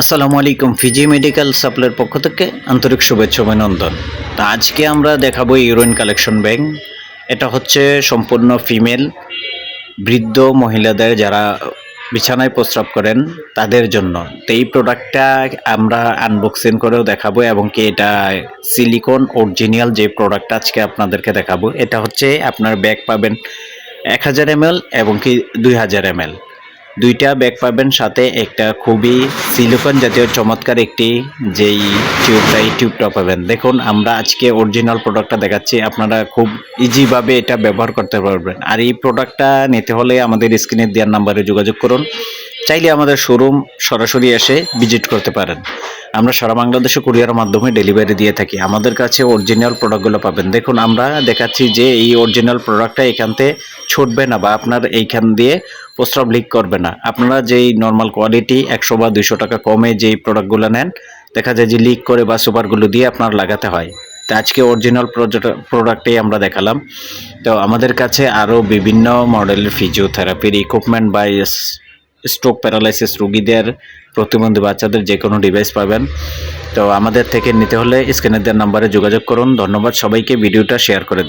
আসসালামু আলাইকুম, Fiji medical সাপ্লাইয়ের পক্ষ থেকে আন্তরিক শুভেচ্ছা অভিনন্দন। তা আজকে আমরা দেখাবো ইউরোইন কালেকশন ব্যাংক। এটা হচ্ছে সম্পূর্ণ ফিমেল, বৃদ্ধ মহিলাদের যারা বিছানায় প্রস্রাব করেন, তাদের জন্য। তো এই প্রোডাক্টটা আমরা আনবক্সিং করেও দেখাবো এবং কি এটা সিলিকন অরিজিনাল যে প্রোডাক্ট আজকে আপনাদেরকে দেখাবো, এটা হচ্ছে আপনার ব্যাগ পাবেন এক হাজার এমএল এবং কি দুই হাজার এমএল। দুইটা ব্যাগ পাবেন, সাথে একটা খুবই সিলিকন জাতীয় চমৎকার একটি যেই টিউবটা এই টিউবটা পাবেন। দেখুন, আমরা আজকে অরিজিনাল প্রোডাক্টটা দেখাচ্ছি। আপনারা খুব ইজিভাবে এটা ব্যবহার করতে পারবেন। আর এই প্রোডাক্টটা নিতে হলে আমাদের স্ক্রিনে দেওয়ার নাম্বারে যোগাযোগ করুন। চাইলে আমাদের শোরুম সরাসরি এসে ভিজিট করতে পারেন। আমরা সারা বাংলাদেশে কুরিয়ারের মাধ্যমে ডেলিভারি দিয়ে থাকি। আমাদের কাছে অরিজিনাল প্রোডাক্টগুলো পাবেন। দেখুন, আমরা দেখাচ্ছি যে এই অরিজিনাল প্রোডাক্টটা এখানতে ছুটবে না বা আপনার এইখান দিয়ে প্রস্রাব লিক করবে না। আপনারা যেই নর্মাল কোয়ালিটি একশো বা দুইশো টাকা কমে যেই প্রোডাক্টগুলো নেন, দেখা যায় যে লিক করে বা সুপারগুলো দিয়ে আপনার লাগাতে হয়। তো আজকে অরিজিনাল প্রোডাক্টেই আমরা দেখালাম। তো আমাদের কাছে আরও বিভিন্ন মডেলের ফিজিওথেরাপির ইকুইপমেন্ট বা স্ট্রোক প্যারালাইসিস রুগীদের, প্রতিবন্ধী বাচ্চাদের যে কোনো ডিভাইস পাবেন। তো আমাদের থেকে নিতে হলে স্ক্রিনের নাম্বারে যোগাযোগ করুন। ধন্যবাদ সবাইকে, ভিডিওটা শেয়ার করে